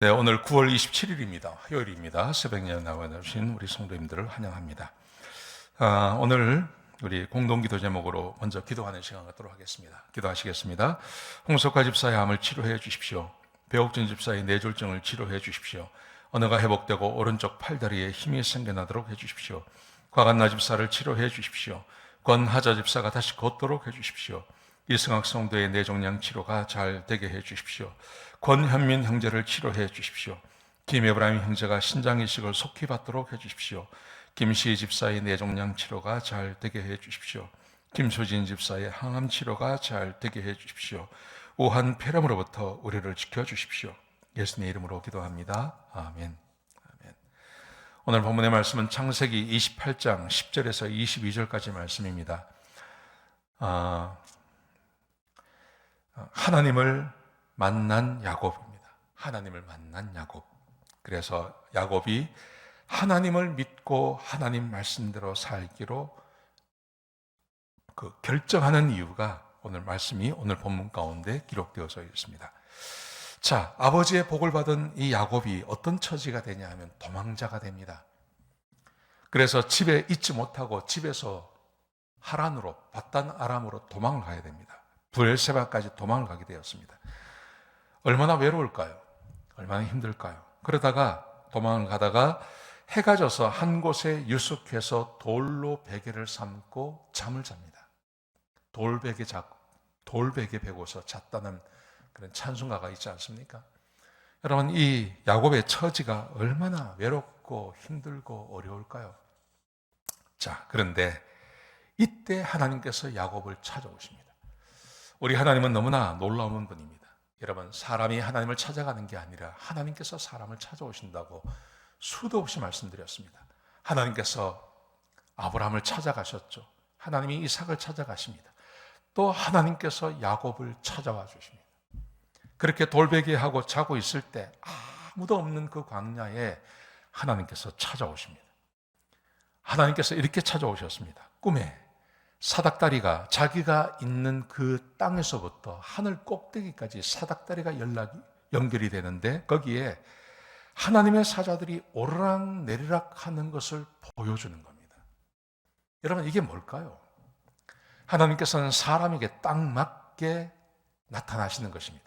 네, 오늘 9월 27일입니다. 화요일입니다. 새벽에 나와주신 우리 성도님들을 환영합니다. 아, 오늘 우리 공동기도 제목으로 먼저 기도하는 시간 갖도록 하겠습니다. 기도하시겠습니다. 홍석화 집사의 암을 치료해 주십시오. 배옥진 집사의 뇌졸중을 치료해 주십시오. 언어가 회복되고 오른쪽 팔다리에 힘이 생겨나도록 해 주십시오. 과간나 집사를 치료해 주십시오. 권하자 집사가 다시 걷도록 해 주십시오. 이승학 성도의 뇌종양 치료가 잘 되게 해 주십시오. 권현민 형제를 치료해 주십시오. 김에브라임 형제가 신장 이식을 속히 받도록 해 주십시오. 김시 집사의 뇌종양 치료가 잘 되게 해 주십시오. 김소진 집사의 항암 치료가 잘 되게 해 주십시오. 우한 폐렴으로부터 우리를 지켜 주십시오. 예수님의 이름으로 기도합니다. 아멘. 아멘. 오늘 본문의 말씀은 창세기 28장 10절에서 22절까지 말씀입니다. 아, 하나님을 만난 야곱입니다. 하나님을 만난 야곱. 그래서 야곱이 하나님을 믿고 하나님 말씀대로 살기로 그 결정하는 이유가 오늘 말씀이 오늘 본문 가운데 기록되어져 있습니다. 자, 아버지의 복을 받은 이 야곱이 어떤 처지가 되냐 하면 도망자가 됩니다. 그래서 집에 있지 못하고 집에서 하란으로 바단 아람으로 도망을 가야 됩니다. 부엘세바까지 도망을 가게 되었습니다. 얼마나 외로울까요? 얼마나 힘들까요? 그러다가 도망을 가다가 해가 져서 한 곳에 유숙해서 돌로 베개를 삼고 잠을 잡니다. 돌베개 잡 돌베개 베고서 잤다는 그런 찬송가가 있지 않습니까? 여러분 이 야곱의 처지가 얼마나 외롭고 힘들고 어려울까요? 자, 그런데 이때 하나님께서 야곱을 찾아오십니다. 우리 하나님은 너무나 놀라운 분입니다. 여러분, 사람이 하나님을 찾아가는 게 아니라 하나님께서 사람을 찾아오신다고 수도 없이 말씀드렸습니다. 하나님께서 아브라함을 찾아가셨죠. 하나님이 이삭을 찾아가십니다. 또 하나님께서 야곱을 찾아와 주십니다. 그렇게 돌베개하고 자고 있을 때 아무도 없는 그 광야에 하나님께서 찾아오십니다. 하나님께서 이렇게 찾아오셨습니다. 꿈에 사닥다리가 자기가 있는 그 땅에서부터 하늘 꼭대기까지 사닥다리가 연락이 연결이 되는데 거기에 하나님의 사자들이 오르락 내리락 하는 것을 보여주는 겁니다. 여러분 이게 뭘까요? 하나님께서는 사람에게 딱 맞게 나타나시는 것입니다.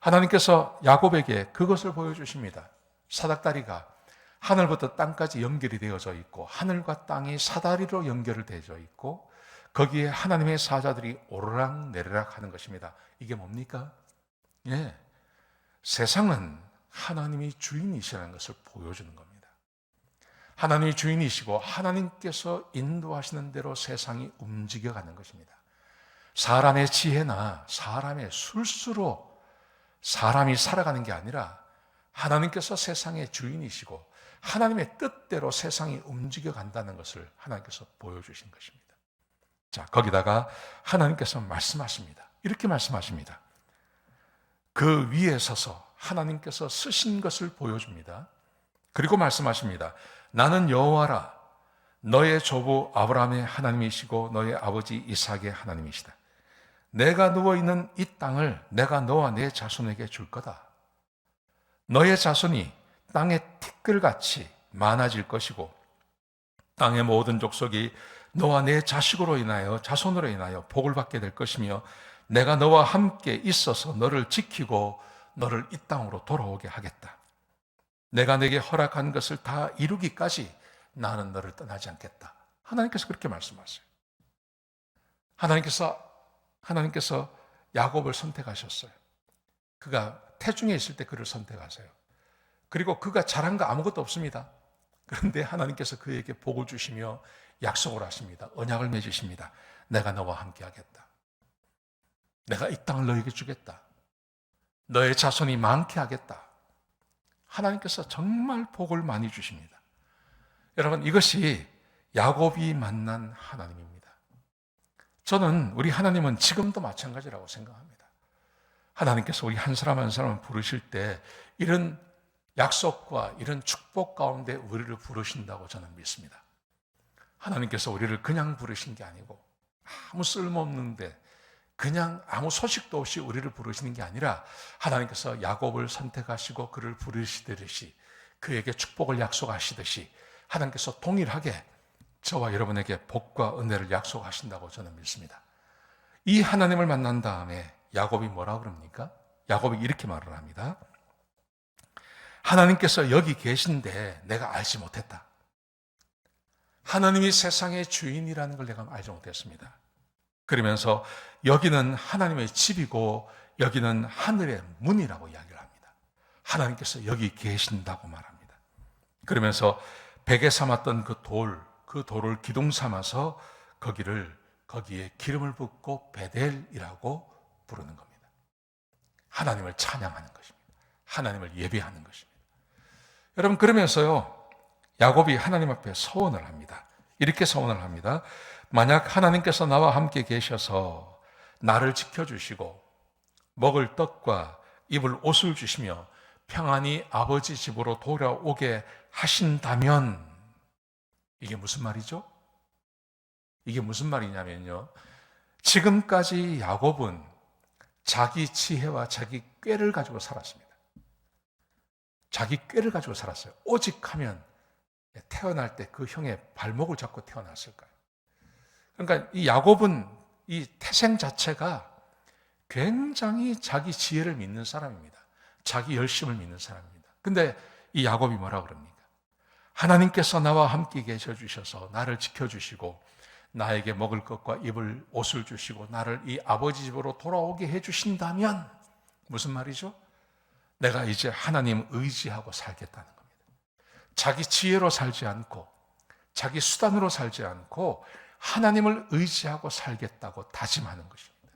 하나님께서 야곱에게 그것을 보여주십니다. 사닥다리가 하늘부터 땅까지 연결이 되어져 있고 하늘과 땅이 사다리로 연결되어 있고 거기에 하나님의 사자들이 오르락 내리락 하는 것입니다. 이게 뭡니까? 예. 세상은 하나님이 주인이시라는 것을 보여주는 겁니다. 하나님이 주인이시고 하나님께서 인도하시는 대로 세상이 움직여가는 것입니다. 사람의 지혜나 사람의 술수로 사람이 살아가는 게 아니라 하나님께서 세상의 주인이시고 하나님의 뜻대로 세상이 움직여 간다는 것을 하나님께서 보여주신 것입니다. 자, 거기다가 하나님께서 말씀하십니다. 이렇게 말씀하십니다. 그 위에 서서 하나님께서 쓰신 것을 보여줍니다. 그리고 말씀하십니다. 나는 여호와라. 너의 조부 아브라함의 하나님이시고 너의 아버지 이삭의 하나님이시다. 내가 누워 있는 이 땅을 내가 너와 내 자손에게 줄 거다. 너의 자손이 땅의 티끌같이 많아질 것이고 땅의 모든 족속이 너와 내 자식으로 인하여 자손으로 인하여 복을 받게 될 것이며 내가 너와 함께 있어서 너를 지키고 너를 이 땅으로 돌아오게 하겠다. 내가 내게 허락한 것을 다 이루기까지 나는 너를 떠나지 않겠다. 하나님께서 그렇게 말씀하세요. 하나님께서 하나님께서 야곱을 선택하셨어요. 그가 태중에 있을 때 그를 선택하세요. 그리고 그가 잘한 거 아무것도 없습니다. 그런데 하나님께서 그에게 복을 주시며 약속을 하십니다. 언약을 맺으십니다. 내가 너와 함께 하겠다. 내가 이 땅을 너에게 주겠다. 너의 자손이 많게 하겠다. 하나님께서 정말 복을 많이 주십니다. 여러분, 이것이 야곱이 만난 하나님입니다. 저는 우리 하나님은 지금도 마찬가지라고 생각합니다. 하나님께서 우리 한 사람 한 사람을 부르실 때 이런 약속과 이런 축복 가운데 우리를 부르신다고 저는 믿습니다. 하나님께서 우리를 그냥 부르신 게 아니고 아무 쓸모없는데 그냥 아무 소식도 없이 우리를 부르시는 게 아니라 하나님께서 야곱을 선택하시고 그를 부르시듯이 그에게 축복을 약속하시듯이 하나님께서 동일하게 저와 여러분에게 복과 은혜를 약속하신다고 저는 믿습니다. 이 하나님을 만난 다음에 야곱이 뭐라 그럽니까? 야곱이 이렇게 말을 합니다. 하나님께서 여기 계신데 내가 알지 못했다. 하나님이 세상의 주인이라는 걸 내가 알지 못했습니다. 그러면서 여기는 하나님의 집이고 여기는 하늘의 문이라고 이야기를 합니다. 하나님께서 여기 계신다고 말합니다. 그러면서 베개 삼았던 그 돌, 그 돌을 기둥 삼아서 거기를 거기에 기름을 붓고 베델이라고 부르는 겁니다. 하나님을 찬양하는 것입니다. 하나님을 예배하는 것입니다. 여러분 그러면서요. 야곱이 하나님 앞에 서원을 합니다. 이렇게 서원을 합니다. 만약 하나님께서 나와 함께 계셔서 나를 지켜주시고 먹을 떡과 입을 옷을 주시며 평안히 아버지 집으로 돌아오게 하신다면 이게 무슨 말이죠? 이게 무슨 말이냐면요. 지금까지 야곱은 자기 지혜와 자기 꾀를 가지고 살았습니다. 자기 꾀를 가지고 살았어요. 오직 하면 태어날 때 그 형의 발목을 잡고 태어났을까요? 그러니까 이 야곱은 이 태생 자체가 굉장히 자기 지혜를 믿는 사람입니다. 자기 열심을 믿는 사람입니다. 근데 이 야곱이 뭐라 그럽니까? 하나님께서 나와 함께 계셔 주셔서 나를 지켜 주시고 나에게 먹을 것과 입을 옷을 주시고 나를 이 아버지 집으로 돌아오게 해 주신다면 무슨 말이죠? 내가 이제 하나님 의지하고 살겠다는 겁니다. 자기 지혜로 살지 않고 자기 수단으로 살지 않고 하나님을 의지하고 살겠다고 다짐하는 것입니다.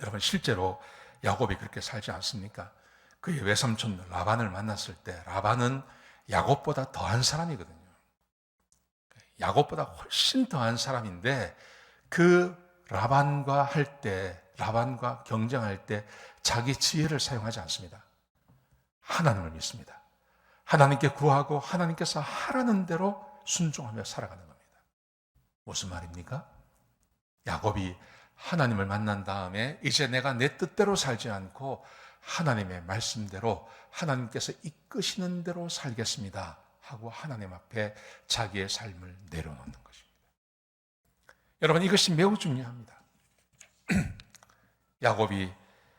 여러분 실제로 야곱이 그렇게 살지 않습니까? 그의 외삼촌 라반을 만났을 때 라반은 야곱보다 더한 사람이거든요. 야곱보다 훨씬 더한 사람인데 그 라반과 할 때, 라반과 경쟁할 때 자기 지혜를 사용하지 않습니다. 하나님을 믿습니다. 하나님께 구하고 하나님께서 하라는 대로 순종하며 살아가는 겁니다. 무슨 말입니까? 야곱이 하나님을 만난 다음에 이제 내가 내 뜻대로 살지 않고 하나님의 말씀대로 하나님께서 이끄시는 대로 살겠습니다. 하고 하나님 앞에 자기의 삶을 내려놓는 것입니다. 여러분 이것이 매우 중요합니다. 야곱이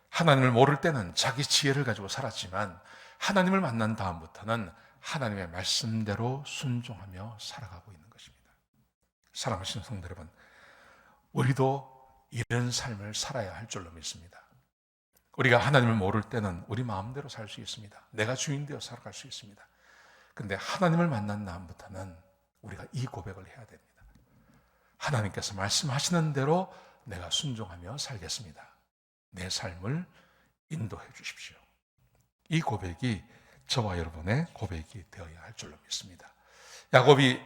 하나님을 모를 때는 자기 지혜를 가지고 살았지만 하나님을 만난 다음부터는 하나님의 말씀대로 순종하며 살아가고 있는 것입니다. 사랑하시는 성도 여러분, 우리도 이런 삶을 살아야 할 줄로 믿습니다. 우리가 하나님을 모를 때는 우리 마음대로 살 수 있습니다. 내가 주인 되어 살아갈 수 있습니다. 근데 하나님을 만난 다음부터는 우리가 이 고백을 해야 됩니다. 하나님께서 말씀하시는 대로 내가 순종하며 살겠습니다. 내 삶을 인도해 주십시오. 이 고백이 저와 여러분의 고백이 되어야 할 줄로 믿습니다. 야곱이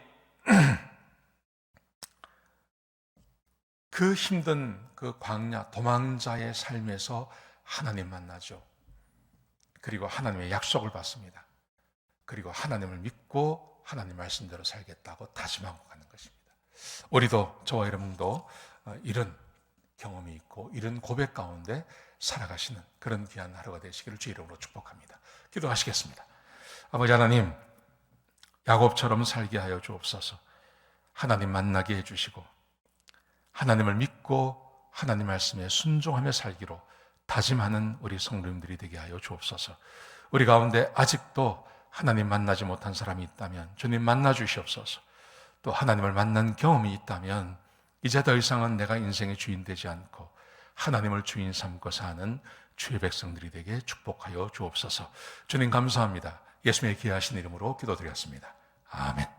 그 힘든 그 광야 도망자의 삶에서 하나님 만나죠. 그리고 하나님의 약속을 받습니다. 그리고 하나님을 믿고 하나님 말씀대로 살겠다고 다짐하고 가는 것입니다. 우리도 저와 여러분도 어, 이런 경험이 있고 이런 고백 가운데 살아가시는 그런 귀한 하루가 되시기를 주 이름으로 축복합니다. 기도하시겠습니다. 아버지 하나님, 야곱처럼 살게 하여 주옵소서. 하나님 만나게 해주시고 하나님을 믿고 하나님 말씀에 순종하며 살기로 다짐하는 우리 성도님들이 되게 하여 주옵소서. 우리 가운데 아직도 하나님 만나지 못한 사람이 있다면 주님 만나 주시옵소서. 또 하나님을 만난 경험이 있다면 이제 더 이상은 내가 인생의 주인 되지 않고 하나님을 주인 삼고 사는 주의 백성들이 되게 축복하여 주옵소서. 주님 감사합니다. 예수님의 귀하신 이름으로 기도드렸습니다. 아멘.